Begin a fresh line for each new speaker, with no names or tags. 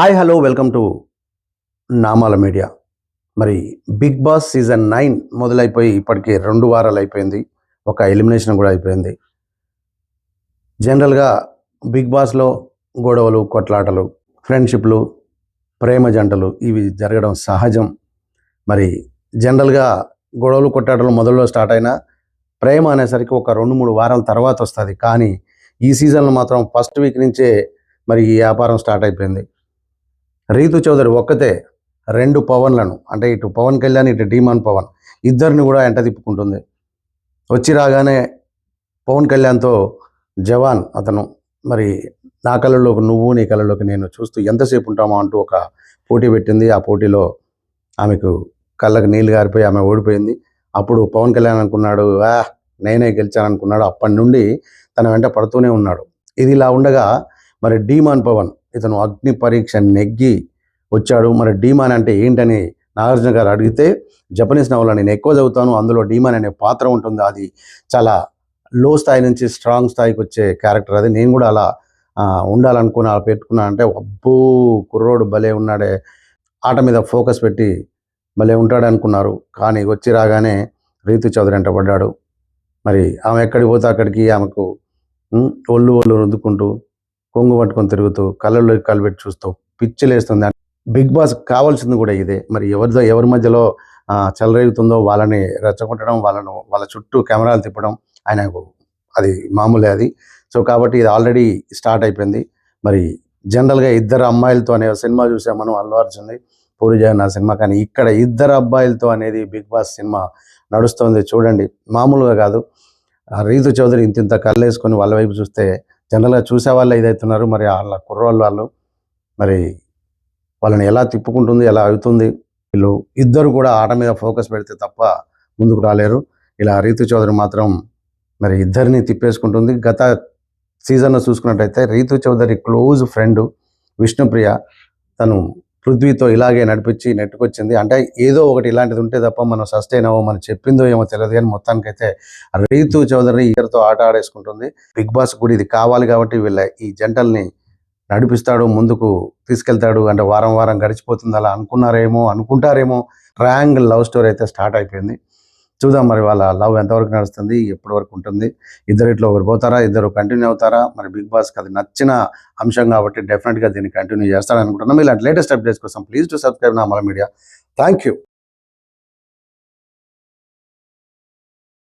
Hi hello welcome to Namala media మరి Bigg Boss season nine మొదలైపోయి ఇప్పటికి రెండు వారాలు అయిపోయింది. ఒక ఎలిమినేషన్ కూడా అయిపోయింది. జనరల్గా బిగ్ బాస్లో గొడవలు కొట్లాటలు ఫ్రెండ్షిప్లు ప్రేమ జంటలు ఇవి జరగడం సహజం. మరి జనరల్గా గొడవలు కొట్లాటలు మొదల్లో స్టార్ట్ అయినా ప్రేమ అనేసరికి ఒక రెండు మూడు వారాల తర్వాత వస్తుంది. కానీ ఈ సీజన్లో మాత్రం ఫస్ట్ వీక్ నుంచే మరి ఈ వ్యాపారం స్టార్ట్ అయిపోయింది. రీతు చౌదరి ఒక్కతే రెండు పవన్లను అంటే ఇటు పవన్ కళ్యాణ్ ఇటు డీమాన్ పవన్ ఇద్దరిని కూడా ఎంట తిప్పుకుంటుంది. వచ్చి రాగానే పవన్ కళ్యాణ్తో జవాన్ అతను మరి నా కళ్ళలోకి నువ్వు నీ కళ్ళలోకి నేను చూస్తూ ఎంతసేపు ఉంటామో అంటూ ఒక పోటీ పెట్టింది. ఆ పోటీలో ఆమెకు కళ్ళకు నీళ్ళు గారిపోయి ఆమె ఓడిపోయింది. అప్పుడు పవన్ కళ్యాణ్ అనుకున్నాడు ఆ నేనే గెలిచాను అనుకున్నాడు అప్పటి నుండి తన వెంట పడుతూనే ఉన్నాడు. ఇది ఇలా ఉండగా మరి డీమాన్ పవన్ ఇతను అగ్ని పరీక్ష నెగ్గి వచ్చాడు. మరి డీమాన్ అంటే ఏంటని నాగార్జున గారు అడిగితే జపనీస్ నవల నేను ఎక్కువ చదువుతాను అందులో డీమాన్ అనే పాత్ర ఉంటుంది. అది చాలా లో స్థాయి నుంచి స్ట్రాంగ్ స్థాయికి వచ్చే క్యారెక్టర్. అది నేను కూడా అలా ఆ, ఉండాలనుకుని అలా పెట్టుకున్నా అంటే అబ్బో కుర్రోడు భలే ఉన్నాడే. ఆట మీద ఫోకస్ పెట్టి భలే ఉంటాడు అనుకున్నారు. కానీ వచ్చి రాగానే రీతు చౌదరి అంట పడ్డాడు. మరి ఆమె ఎక్కడికి పోతే అక్కడికి ఆమెకు ఒళ్ళు ఒళ్ళు రుద్దుకుంటూ కొంగు పట్టుకొని తిరుగుతూ కళ్ళల్లో కళ్ళు పెట్టి చూస్తూ పిచ్చిలేస్తుంది బిగ్ బాస్ కావాల్సింది కూడా ఇదే. మరి ఎవరిదో ఎవరి మధ్యలో ఆ, చెలరేగుతుందో వాళ్ళని రెచ్చగొట్టడం వాళ్ళను వాళ్ళ చుట్టూ కెమెరాలు తిప్పడం ఆయనకు అది మామూలే అది. సో కాబట్టి ఇది ఆల్రెడీ స్టార్ట్ అయిపోయింది. మరి జనరల్గా ఇద్దరు అమ్మాయిలతో అనే సినిమా చూసాం మనం అల్లు అర్జున్ది. పూరి జగన్నాథ్ సినిమా. కానీ ఇక్కడ ఇద్దరు అబ్బాయిలతో అనేది బిగ్ బాస్ సినిమా నడుస్తుంది. చూడండి. మామూలుగా కాదు. రీతు చౌదరి ఇంత ఇంత కళ్ళు వేసుకొని వాళ్ళ వైపు చూస్తే జనరల్గా చూసే వాళ్ళు ఇదవుతున్నారు మరి వాళ్ళ కుర్రోళ్ళు వాళ్ళు మరి వాళ్ళని ఎలా తిప్పుకుంటుంది ఎలా అవుతుంది వీళ్ళు ఇద్దరు కూడా ఆట మీద ఫోకస్ పెడితే తప్ప ముందుకు రాలేరు. ఇలా రీతు చౌదరి మాత్రం మరి ఇద్దరిని తిప్పేసుకుంటుంది. గత సీజన్లో చూసుకున్నట్టయితే రీతు చౌదరి క్లోజ్ ఫ్రెండ్ విష్ణుప్రియ. తను పృథ్వీతో ఇలాగే నడిపించి నెట్టుకొచ్చింది. అంటే ఏదో ఒకటి ఇలాంటిది ఉంటే తప్ప మనం సస్టైన్ అవ్వ మనం చెప్పిందో ఏమో తెలియదు కానీ మొత్తానికైతే రీతు చౌదరి ఇద్దరితో ఆట ఆడేసుకుంటుంది. బిగ్ బాస్ కూడా ఇది కావాలి కాబట్టి వీళ్ళ ఈ జంటల్ని నడిపిస్తాడు ముందుకు తీసుకెళ్తాడు అంటే వారం వారం గడిచిపోతుంది అలా అనుకున్నారేమో అనుకుంటారేమో. ట్రయాంగిల్ లవ్ స్టోరీ అయితే స్టార్ట్ అయిపోయింది. చూద్దాం మరి వాళ్ళ లవ్ ఎంతవరకు నడుస్తుంది ఎప్పటి వరకు ఉంటుంది ఇద్దరు ఇట్లా ఒకరు పోతారా ఇద్దరు కంటిన్యూ అవుతారా మరి బిగ్ బాస్కి అది నచ్చిన అంశం కాబట్టి డెఫినెట్గా దీన్ని కంటిన్యూ చేస్తాడనుకుంటున్నాం. ఇలాంటి లేటెస్ట్ అప్డేట్స్ కోసం please to subscribe Namala media. Thank you